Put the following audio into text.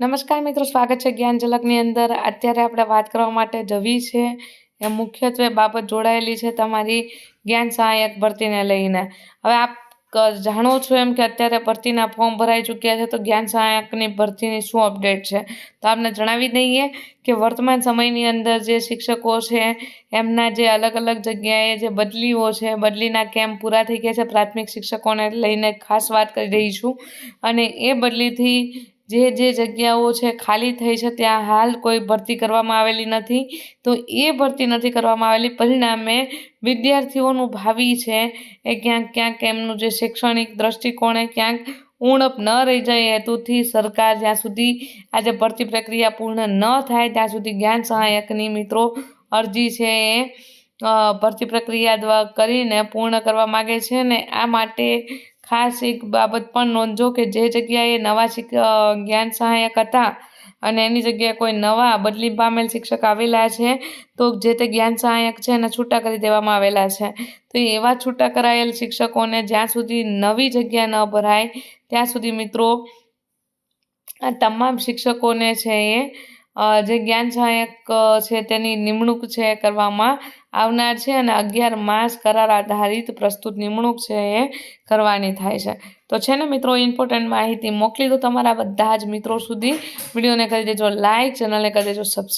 નમસ્કાર મિત્રો, સ્વાગત છે જ્ઞાન ઝલકની અંદર. અત્યારે આપણે વાત કરવા માટે જવી છે એ મુખ્યત્વે બાબત જોડાયેલી છે તમારી જ્ઞાન સહાયક ભરતીને લઈને. હવે આપ જાણો છો એમ કે અત્યારે ભરતીના ફોર્મ ભરાઈ ચૂક્યા છે તો જ્ઞાન સહાયકની ભરતીની શું અપડેટ છે? તો આપને જણાવી દઈએ કે વર્તમાન સમયની અંદર જે શિક્ષકો છે, એમના જે અલગ અલગ જગ્યાએ જે બદલીઓ છે, બદલીના કેમ્પ પૂરા થઈ ગયા છે. પ્રાથમિક શિક્ષકોને લઈને ખાસ વાત કરી રહી છું. અને એ બદલીથી જે જે જગ્યાઓ છે ખાલી થઈ છે, ત્યાં હાલ કોઈ ભરતી કરવામાં આવેલી નથી. તો એ ભરતી નથી કરવામાં આવેલી. પરિણામે વિદ્યાર્થીઓનું ભાવિ છે એ ક્યાંક ક્યાંક એમનું જે શૈક્ષણિક દ્રષ્ટિકોણે ક્યાંક ઉણપ ન રહી જાય હેતુથી સરકાર જ્યાં સુધી આજે ભરતી પ્રક્રિયા પૂર્ણ ન થાય, ત્યાં સુધી જ્ઞાન સહાયકની મિત્રો અરજી છે એ ભરતી પ્રક્રિયા દ્વારા કરીને પૂર્ણ કરવા માગે છે ને આ માટે ખાસ એક બાબત પણ નોંધજો કે જે જગ્યાએ નવા શિક જ્ઞાન સહાયક હતા અને એની જગ્યાએ કોઈ નવા બદલી પામેલ શિક્ષક આવેલા છે, તો જે તે જ્ઞાન સહાયક છે એને છૂટા કરી દેવામાં આવેલા છે. તો એવા છૂટા કરાયેલ શિક્ષકોને જ્યાં સુધી નવી જગ્યા ન ભરાય, ત્યાં સુધી મિત્રો, આ તમામ શિક્ષકોને છે એ જે જ્ઞાન સહાયક છે તેની નિમણૂક છે કરવામાં આવનાર છે અને અગિયાર માસ કરાર આધારિત પ્રસ્તુત નિમણૂક છે એ કરવાની થાય છે. તો છે ને મિત્રો ઇમ્પોર્ટન્ટ માહિતી મોકલી દો તમારા બધા જ મિત્રો સુધી. વિડીયોને કરી દેજો લાઇક ચેનલને કરી દેજો સબસ્ક્રાઈબ